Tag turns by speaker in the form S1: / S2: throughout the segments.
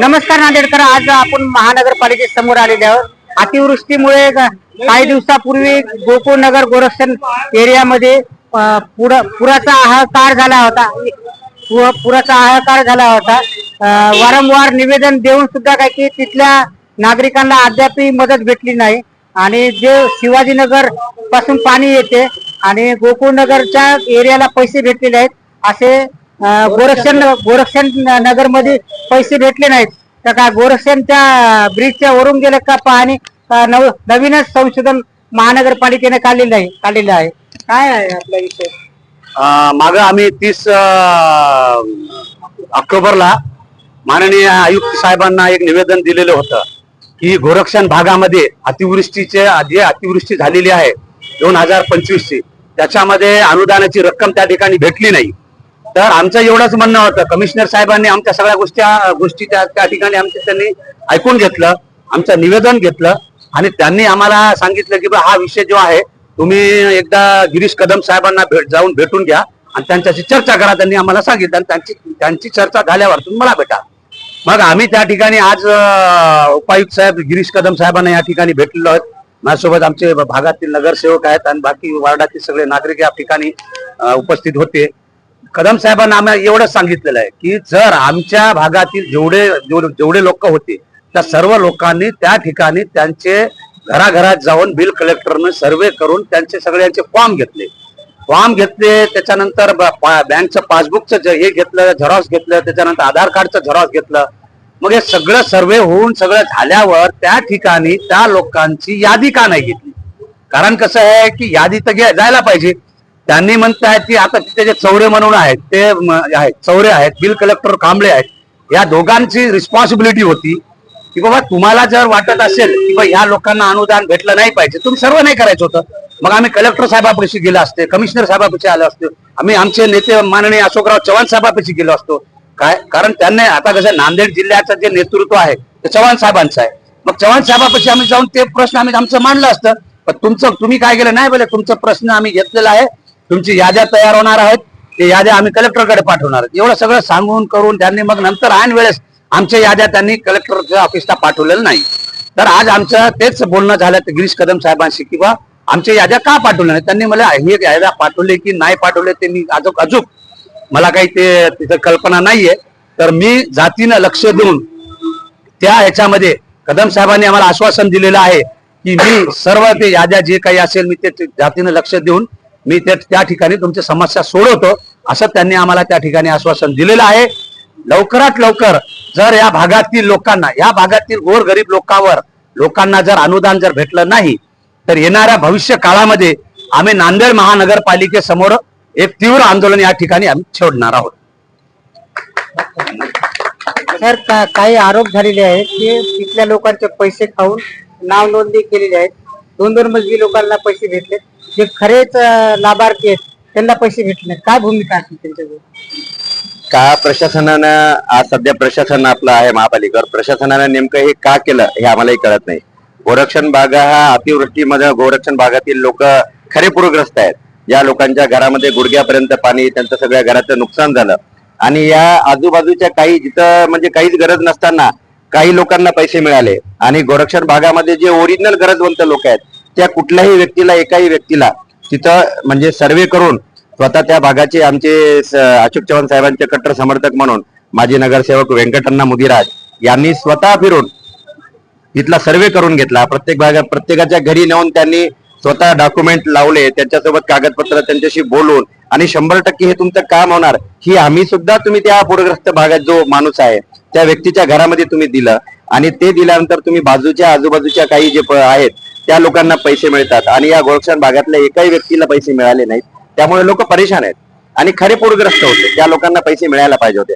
S1: नमस्कार नांदेडकर आज आपण महानगरपालिके समोर आलेले आहोत. अतिवृष्टीमुळे काही दिवसापूर्वी गोकुळ नगर गोरक्षण एरियामध्ये पुरा- पुराचा हाहाकार झाला होता. व पुराचा हाहाकार झाला होता. वारंवार निवेदन देऊन सुद्धा काय की तिथल्या नागरिकांना अद्याप मदत भेटली नाही. आणि जे शिवाजीनगरपासून पाणी येते आणि गोकुळ नगरच्या एरियाला पैसे भेटलेले आहेत असे गोरक्षण गोरक्षण नगरमध्ये पैसे भेटले नाहीत. तर का गोरक्षणच्या ब्रिजच्या वरून गेलं का पाणी नव नवीनच संशोधन महानगरपालिकेने काढलेलं आहे काढलेलं आहे. काय आहे आपला विषय
S2: माग आम्ही तीस ऑक्टोबरला माननीय आयुक्त साहेबांना एक निवेदन दिलेलं होतं की गोरक्षण भागामध्ये अतिवृष्टीचे जे अतिवृष्टी झालेली आहे दोन हजार पंचवीस ची त्याच्यामध्ये अनुदानाची रक्कम त्या ठिकाणी भेटली नाही. तर आमचं एवढंच म्हणणं होतं. कमिशनर साहेबांनी आमच्या सगळ्या गोष्टी गोष्टी त्या ठिकाणी आमच्या त्यांनी ऐकून घेतलं आमचं निवेदन घेतलं आणि त्यांनी आम्हाला सांगितलं की बा हा विषय जो आहे तुम्ही एकदा गिरीश कदम साहेबांना भेट जाऊन भेटून घ्या आणि त्यांच्याशी चर्चा करा त्यांनी आम्हाला सांगितलं आणि त्यांची त्यांची चर्चा झाल्यावर तुम्ही मला भेटा. मग आम्ही त्या ठिकाणी आज उपायुक्त साहेब गिरीश कदम साहेबांना या ठिकाणी भेटलेलो आहोत. माझ्यासोबत आमचे भागातील नगरसेवक आहेत आणि बाकी वार्डातील सगळे नागरिक या ठिकाणी उपस्थित होते. कदम साहेबांना आम्ही एवढंच सांगितलेलं आहे की जर आमच्या भागातील जेवढे जेवढे लोक होते त्या सर्व लोकांनी त्या ठिकाणी त्यांचे घराघरात जाऊन बिल कलेक्टरने सर्वे करून त्यांचे सगळ्यांचे फॉर्म घेतले. फॉर्म घेतले त्याच्यानंतर बँकचं पासबुकचं जे हे घेतलं झेरॉक्स घेतलं त्याच्यानंतर आधार कार्डचं झेरॉक्स घेतलं. मग हे सगळं सर्वे होऊन सगळं झाल्यावर त्या ठिकाणी त्या लोकांची यादी का नाही घेतली? कारण कसं आहे की यादी तर घ्या- जायला पाहिजे. त्यांनी म्हणतायत की आता तिथे जे चौरे म्हणून आहेत ते आहेत चौरे आहेत बिल कलेक्टर कांबळे आहेत या दोघांची रिस्पॉन्सिबिलिटी होती की बाबा तुम्हाला जर वाटत असेल की बाबा ह्या लोकांना अनुदान भेटलं नाही पाहिजे तुम्ही सर्व नाही करायचं होतं. मग आम्ही कलेक्टर साहेबापाशी गेलो असते कमिशनर साहेबापाशी आलो असतो आम्ही आमचे नेते माननीय अशोकराव चव्हाण साहेबापाशी गेलो असतो. काय कारण त्यांनी आता कसं नांदेड जिल्ह्याचं जे नेतृत्व आहे ते चव्हाण साहेबांचं आहे. मग चव्हाण साहेबापाशी आम्ही जाऊन ते प्रश्न आम्ही आमचं मांडलं असतं. पण तुमचं तुम्ही काय केलं? नाही बोले तुमचा प्रश्न आम्ही घेतलेला आहे. तुमची याद्या तयार होणार आहेत. ते याद्या आम्ही कलेक्टरकडे पाठवणार आहेत. एवढं सगळं सांगून करून त्यांनी मग नंतर ऐन वेळेस आमच्या याद्या त्यांनी कलेक्टरच्या ऑफिसला पाठवलेलं नाही. तर आज आमचं तेच बोलणं झालं ते गिरीश कदम साहेबांशी किंवा आमच्या याद्या का पाठवल्या नाही त्यांनी मला हे याद्या पाठवले की नाही पाठवले ते मी अजूक अजूक मला काही ते तिथं कल्पना नाहीये. तर मी जातीनं लक्ष देऊन त्या ह्याच्यामध्ये कदम साहेबांनी आम्हाला आश्वासन दिलेलं आहे की मी सर्व ते याद्या जे काही असेल मी ते जातीनं लक्ष देऊन मी ते त्या ठिकाणी तुमची समस्या सोडवतो. असं त्यांनी आम्हाला त्या ठिकाणी आश्वासन दिलेलं आहे. लवकरात लवकर जर या भागातील लोकांना या भागातील गोरगरीब लोकांवर लोकांना जर अनुदान जर भेटलं नाही तर येणाऱ्या भविष्य काळामध्ये आम्ही नांदेड महानगरपालिकेसमोर एक तीव्र आंदोलन या ठिकाणी आम्ही छेडणार आहोत.
S1: सर काही आरोप झालेले आहेत की तिथल्या लोकांचे पैसे खाऊन नाव नोंदणी केलेली आहेत. दोन दोन मजली लोकांना पैसे भेटले जे खरेच लाभार्थी आहेत त्यांना पैसे भेटले काय भूमिका असेल त्यांच्याकडे?
S3: का प्रशासनानं आज सध्या प्रशासन आपलं आहे महापालिकेवर. प्रशासनानं नेमकं हे का केलं हे आम्हालाही कळत नाही. गोरक्षण भाग हा अतिवृष्टीमध्ये गोरक्षण भागातील लोक खरे पूरग्रस्त आहेत. ज्या लोकांच्या घरामध्ये गुडघ्यापर्यंत पाणी त्यांचं सगळ्या घराचं नुकसान झालं. आणि या आजूबाजूच्या काही जिथं म्हणजे काहीच गरज नसताना काही लोकांना पैसे मिळाले. आणि गोरक्षण भागामध्ये जे ओरिजिनल गरजवंत लोक आहेत त्या कुठल्याही व्यक्तीला एकाही व्यक्तीला तिथं म्हणजे सर्वे करून स्वतः त्या भागाचे आमचे अशोक चव्हाण साहेबांचे कट्टर समर्थक म्हणून माजी नगरसेवक व्यंकटण्णा मुदिराज यांनी स्वतः फिरून तिथला सर्वे करून घेतला. प्रत्येक भागात प्रत्येकाच्या घरी नेऊन त्यांनी स्वतः डॉक्युमेंट लावले त्यांच्यासोबत कागदपत्र त्यांच्याशी बोलून आणि शंभर टक्के हे तुमचं काम होणार. ही आम्ही सुद्धा तुम्ही त्या पूरग्रस्त भागात जो माणूस आहे त्या व्यक्तीच्या घरामध्ये तुम्ही दिलं आणि ते दिल्यानंतर तुम्ही बाजूच्या आजूबाजूच्या काही जे आहेत त्या लोकांना पैसे मिळतात. आणि या गोरक्षण भागातल्या एकाही व्यक्तीला पैसे मिळाले नाहीत. त्यामुळे लोक परेशान आहेत. आणि खरे पूरग्रस्त होते. त्या लोकांना पैसे मिळायला पाहिजे होते.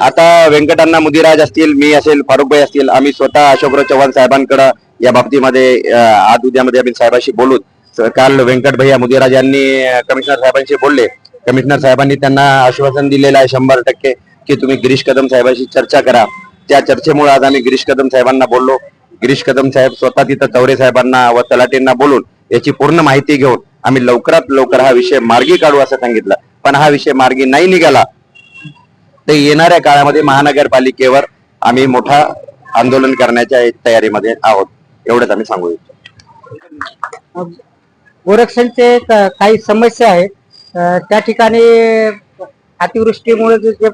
S3: आता व्यंकटण्णा मुदिराज असतील मी असेल फारुखभाई असतील आम्ही स्वतः अशोकराव चव्हाण साहेबांकडे या बाबतीमध्ये आज उद्यामध्ये आम्ही साहेबांशी बोलू स- काल व्यंकट भैया मुदिराज यांनी कमिशनर साहेबांशी बोलले. कमिशनर साहेबांनी त्यांना आश्वासन दिलेलं आहे शंभर टक्के की तुम्ही गिरीश कदम साहेबांशी चर्चा करा. त्या चर्चेमुळे आज आम्ही गिरीश कदम साहेबांना बोललो. गिरीश कदम साहेब स्वतः तिथं चौरे साहेबांना व तलाटींना बोलून याची पूर्ण माहिती घेऊन आम्ही लवकरात लवकर हा विषय मार्गी काढू असं सांगितलं. पण हा विषय मार्गी नाही निघाला तर येणाऱ्या काळामध्ये महानगरपालिकेवर आम्ही मोठा आंदोलन करण्याच्या तयारीमध्ये आहोत. एवढंच आम्ही सांगू इच्छितो.
S1: गोरक्षणचे काही समस्या आहेत. त्या ठिकाणी अतिवृष्टीमुळे जे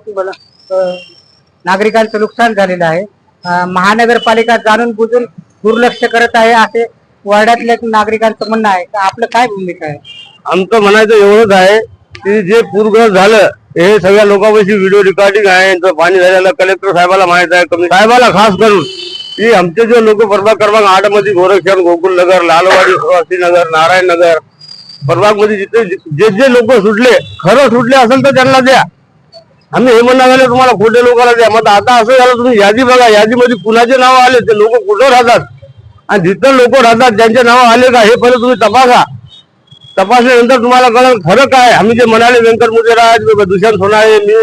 S1: नागरिकांचं नुकसान झालेलं आहे. महानगरपालिका जाणून बुजून दुर्लक्ष करत आहे असे वार्डातल्या नागरिकांचं म्हणणं आहे. आपलं काय भूमिका आहे?
S4: आमचं म्हणायचं एवढंच आहे की जे पूरग्रस्त झालं हे सगळ्या लोकांपाशी व्हिडिओ रेकॉर्डिंग आहे यांचं पाणी झालेलं कलेक्टर साहेबाला माहीत आहे. कमी साहेबाला खास करून की आमचे जे लोक प्रभाग क्रमांक आठमध्ये गोरक्षण गोकुल नगर लालवाडी सुहासी नगर नारायण नगर प्रभागमध्ये जिथे जे जे लोक सुटले खरं सुटले असेल तर त्यांना द्या. आम्ही हे म्हणणार झालं तुम्हाला खोटे लोकांना द्या. मग आता असं झालं तुम्ही यादी बघा. यादीमध्ये कुणाचे नाव आले ते लोक कुठं राहतात? आणि जिथं लोक राहतात त्यांचे नाव आले का हे पहिले तुम्ही तपासा. तपासल्यानंतर तुम्हाला कळलं खरं काय आम्ही जे म्हणाले व्यंकट मुदेराज दुष्यंत सोनाळे मी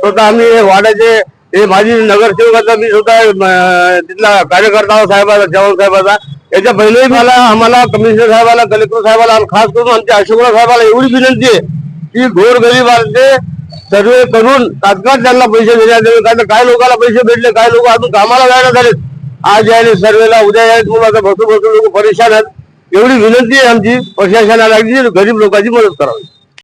S4: स्वतः आम्ही हे वाड्याचे हे माझी नगरसेवकाचा मी स्वतः तिथला कार्यकर्ता साहेबाचा जवान साहेबाचा. याच्या पहिलेही मला आम्हाला कमिशनर साहेबाला कलेक्टर साहेबाला आणि खास करून आमच्या अशोकराव साहेबाला एवढी विनंती आहे की गोरगरीबांचे सर्वे करून तात्काळ त्यांना पैसे देण्यात यावे. कारण काय लोकांना पैसे भेटले काय लोक अजून कामाला जायला झालेत. आज यायले सर्वेला उद्या यायला म्हणून आता बसून बसून लोक परेशान आहेत. एवढी विनंती आहे आमची. प्रशासनाला की गरीब लोकांची मदत करावी.